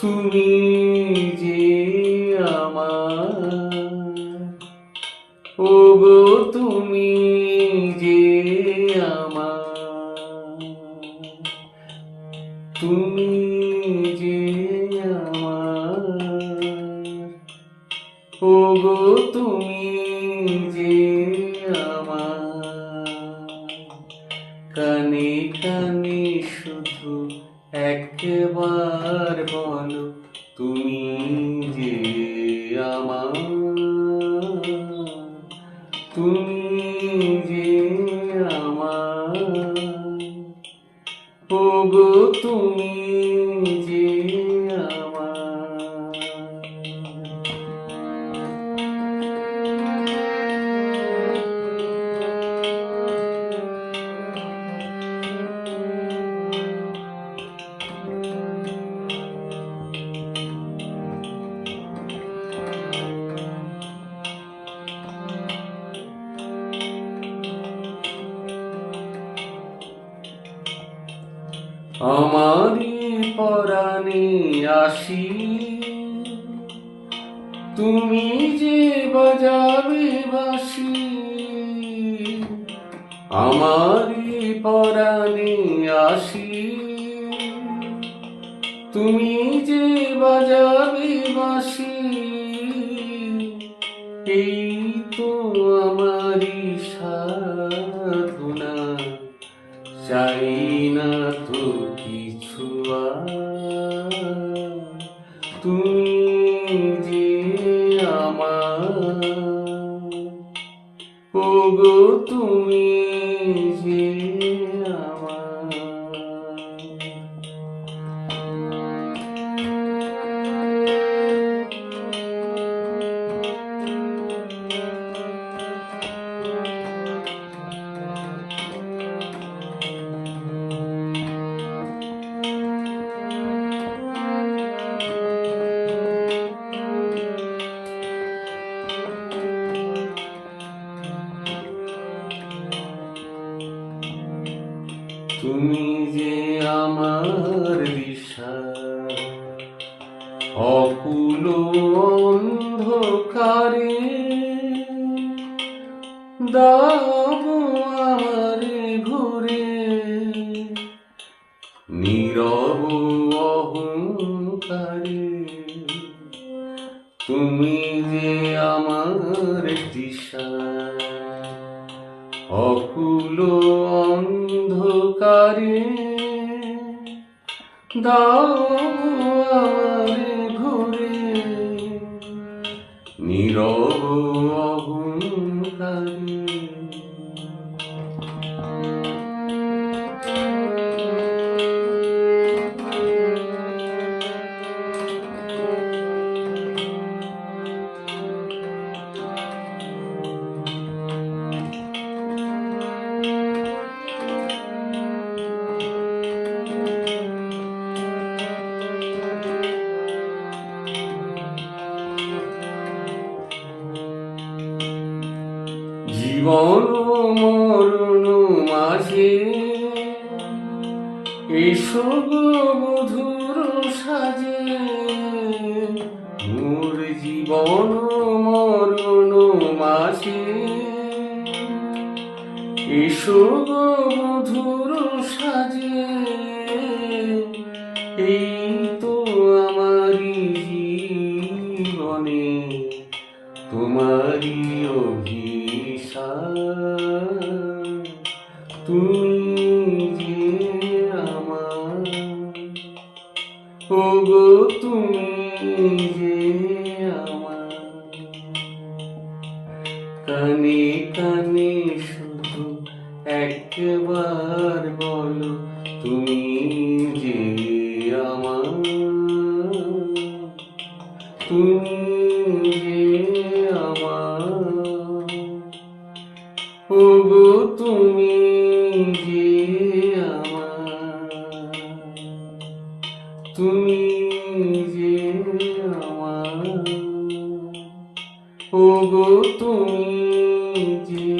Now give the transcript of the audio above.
তুমি যে আমার ও গো তুমি কানে কানে শুধু একবার বলো, তুমি যে আমার, তুমি যে আমার। ও গো তুমি যে আমারি পরাণে আসি। তুমি যে বাজাবে বাসি আমারি পরাণে আসি। তুমি যে বাজাবে বাসি এই তো আমারি সাধনা। চাই না তো আমার ও তুমি তুমি যে আমার দিশা, অকুল অন্ধকারে দাব আমারে ঘুরে। নীরব অহংকারে তুমি যে আমার দিশা, অকুল অন্ধকারে দাও আমারে ঘুরে নীরব জীবন মরণ মাঝে। এসো গো মধুর সাজে। মোর জীবন মরণ মাঝে। এসো গো মধুর সাজে। এই তো আমারি জীবনে। তোমারি তুমি যে আমার। ও গো তুমি যে আমার। কানে কানে শুধু একবার বলো তুমি ওগো তুমি যে আমার তুমি যে আমার ওগো তুমি যে